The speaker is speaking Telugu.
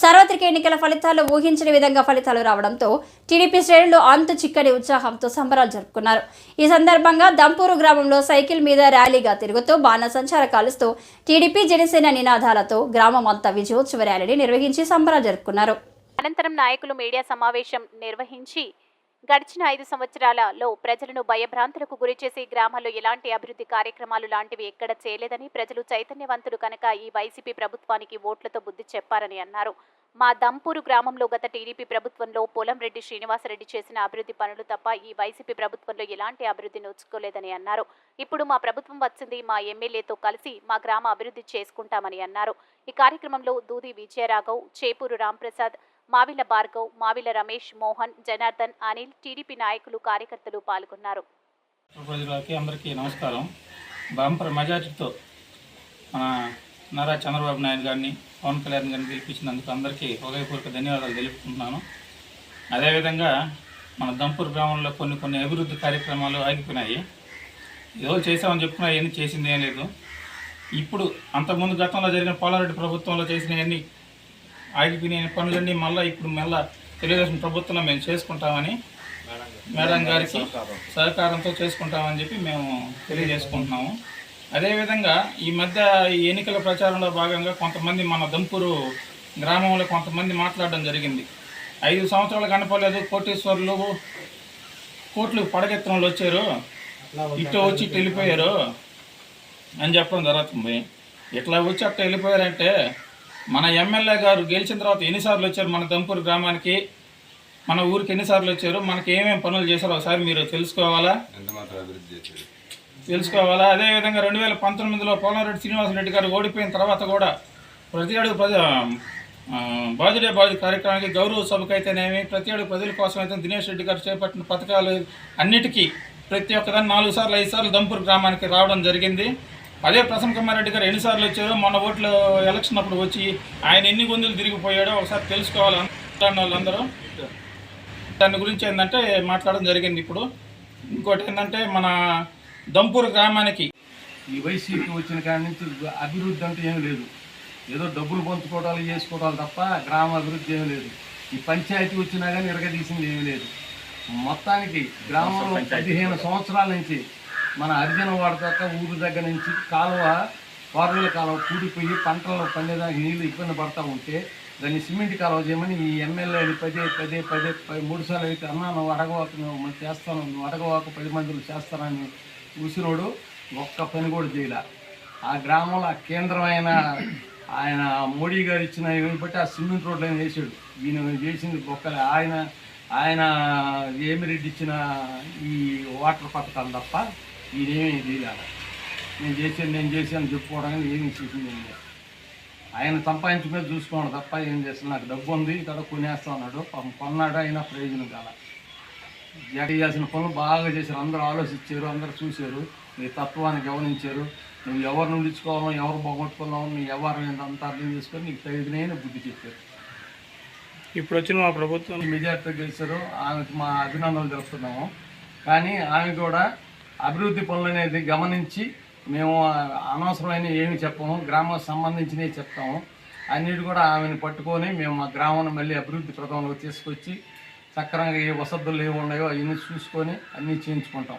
సార్వత్రిక ఎన్నికల ఫలితాలు ఊహించిన విధంగా ఫలితాలు రావడంతో టీడీపీ శ్రేణులు అంతు చిక్కని ఉత్సాహంతో సంబరాలు జరుపుకున్నారు. ఈ సందర్భంగా దంపూరు గ్రామంలో సైకిల్ మీద ర్యాలీగా తిరుగుతూ బాణసంచార కాలుస్తూ టీడీపీ జనసేన నినాదాలతో గ్రామం అంతా విజయోత్సవ ర్యాలీని నిర్వహించి సంబరాలు జరుపుకున్నారు. అనంతరం నాయకులు మీడియా సమావేశం నిర్వహించి గడిచిన ఐదు సంవత్సరాలలో ప్రజలను భయభ్రాంతులకు గురిచేసి గ్రామాల్లో ఎలాంటి అభివృద్ధి కార్యక్రమాలు లాంటివి ఎక్కడ చేయలేదని ప్రజలు చైతన్యవంతులు కనుక ఈ వైసీపీ ప్రభుత్వానికి ఓట్లతో బుద్ధి చెప్పారని అన్నారు. మా దంపూరు గ్రామంలో గత టీడీపీ ప్రభుత్వంలో పోలంరెడ్డి శ్రీనివాసరెడ్డి చేసిన అభివృద్ధి పనులు తప్ప ఈ వైసీపీ ప్రభుత్వంలో ఎలాంటి అభివృద్ధి నోచుకోలేదని అన్నారు. ఇప్పుడు మా ప్రభుత్వం వచ్చింది మా ఎమ్మెల్యేతో కలిసి మా గ్రామ అభివృద్ధి చేసుకుంటామని అన్నారు. ఈ కార్యక్రమంలో దూది విజయరాఘవ్ చేపూరు రాంప్రసాద్ మావిల భార్గవ్ మావిల రమేష్ మోహన్ జనార్దన్ అనిల్ టీడీపీ నాయకులు కార్యకర్తలు పాల్గొన్నారు. ప్రజలకి అందరికీ నమస్కారం. బంపర్ మెజార్టీతో మన నారా చంద్రబాబు నాయుడు గారిని పవన్ కళ్యాణ్ గారిని గెలిపించినందుకు అందరికీ హృదయపూర్వక ధన్యవాదాలు తెలుపుకుంటున్నాను. అదేవిధంగా మన దంపూర్ గ్రామంలో కొన్ని కొన్ని అభివృద్ధి కార్యక్రమాలు ఆగిపోయినాయి. ఏదో చేసామని చెప్పుకున్నా ఏమీ చేసింది ఏం లేదు. ఇప్పుడు అంతకుముందు గతంలో జరిగిన పోలారెడ్డి ప్రభుత్వంలో చేసినవన్నీ ఆగిపోయిన పనులన్నీ మళ్ళీ ఇప్పుడు మళ్ళీ తెలుగుదేశం ప్రభుత్వంలో మేము చేసుకుంటామని మేడం గారికి సహకారంతో చేసుకుంటామని చెప్పి మేము తెలియజేసుకుంటున్నాము. అదేవిధంగా ఈ మధ్య ఈ ఎన్నికల ప్రచారంలో భాగంగా కొంతమంది మన దంపూరు గ్రామంలో కొంతమంది మాట్లాడడం జరిగింది. ఐదు సంవత్సరాలు కనపడలేదు కోటేశ్వర్లు కోట్లు పడగెత్తిన వచ్చారు. ఇటు వచ్చి ఇటు వెళ్ళిపోయారు అని చెప్పడం జరుగుతుంది. ఇట్లా వచ్చి అట్లా వెళ్ళిపోయారంటే మన ఎమ్మెల్యే గారు గెలిచిన తర్వాత ఎన్నిసార్లు వచ్చారు మన దంపూరు గ్రామానికి? మన ఊరికి ఎన్నిసార్లు వచ్చారు? మనకి ఏమేమి పనులు చేశారో ఒకసారి మీరు తెలుసుకోవాలా? తెలుసుకోవాలా? అదేవిధంగా రెండు వేల పంతొమ్మిదిలో పోలారెడ్డి శ్రీనివాసరెడ్డి గారు ఓడిపోయిన తర్వాత కూడా ప్రతి అడుగు ప్రజ ఆ, బాజుడే బాజు కార్యక్రమానికి గౌరవ సభకు అయితేనేమి ప్రతి అడుగు ప్రజల కోసం అయితే దినేష్ రెడ్డి గారు చేపట్టిన పథకాలు అన్నిటికీ ప్రతి ఒక్కదాన్ని నాలుగు సార్లు ఐదు సార్లు దంపూర్ గ్రామానికి రావడం జరిగింది. అదే ప్రసన్న కుమార్ రెడ్డి గారు ఎన్నిసార్లు వచ్చారో మొన్న ఓట్లు ఎలక్షన్ అప్పుడు వచ్చి ఆయన ఎన్ని గొంతులు తిరిగిపోయాడో ఒకసారి తెలుసుకోవాలి అనుకుంటున్న వాళ్ళందరూ. దాని గురించి ఏంటంటే మాట్లాడడం జరిగింది ఇప్పుడు. ఇంకోటి ఏంటంటే మన దంపూర్ గ్రామానికి ఈ వైసీపీ వచ్చిన కాడి నుంచి అభివృద్ధి అంటే ఏం లేదు. ఏదో డబ్బులు పంచుకోవడాలు చేసుకోవడాలు తప్ప గ్రామ అభివృద్ధి ఏం లేదు. ఈ పంచాయతీ వచ్చినా కానీ ఇరగదీసింది ఏమీ లేదు. మొత్తానికి గ్రామంలో పదిహేను సంవత్సరాల నుంచి మన అర్జున వాడ దాకా ఊరు దగ్గర నుంచి కాలువ వారుల కాలువ కూడిపోయి పంటలు పండేదానికి నీళ్ళు ఇబ్బంది పడతా ఉంటే దాన్ని సిమెంట్ కాలువ చేయమని ఈ ఎమ్మెల్యేలు పదే పదే పదే మూడు సార్లు అయితే అన్నా నువ్వు అడగవాకు నువ్వు చేస్తాను నువ్వు అడగవాకు పది మందిని చేస్తానని చూసినోడు ఒక్క పని కూడా చేయలే. ఆ గ్రామంలో ఆ కేంద్రమైన ఆయన మోడీ గారు ఇచ్చిన ఇవి బట్టి ఆ సిమెంట్ రోడ్లు ఆయన వేసాడు. ఈయన చేసింది ఒక్కలే ఆయన ఆయన ఏమిరెడ్డి ఇచ్చిన ఈ వాటర్ పథకాలు తప్ప ఈయనేమీ చేయలేదు నేను చేసాను నేను చేశాను చెప్పుకోవడానికి ఏమీ చేసింది ఏం లేదు. ఆయన సంపాదించి మీద చూసుకోండి తప్ప ఏం చేస్తాను నాకు డబ్బు ఉంది ఇక్కడ కొనేస్తా ఉన్నాడు కొన్నాడు అయినా ప్రయోజనం కాల. జగ చేయాల్సిన పనులు బాగా చేశారు. అందరూ ఆలోచించారు అందరూ చూశారు. నీ తత్వాన్ని గమనించారు. నువ్వు ఎవరిని ఉండించుకోవాలో ఎవరు పోగొట్టుకోవాలో నువ్వు ఎవరు అంతా అర్థం చేసుకొని నీకు తగిన బుద్ధి చెప్పారు. ఇప్పుడు వచ్చిన మా ప్రభుత్వం మెజార్టీతో గెలిచారు. ఆమెకు మా అభినందనలు తెలుపుతున్నాము. కానీ ఆమె కూడా అభివృద్ధి పనులు అనేది గమనించి మేము అనవసరమైన ఏమి చెప్పము గ్రామానికి సంబంధించినవి చెప్తాము. అన్నిటి కూడా ఆమెను పట్టుకొని మేము మా గ్రామాన్ని మళ్ళీ అభివృద్ధి ప్రదంలోకి తీసుకొచ్చి చక్రంగా ఏ వసతులు ఏమి ఉన్నాయో అవన్నీ చూసుకొని అన్నీ చేయించుకుంటాం.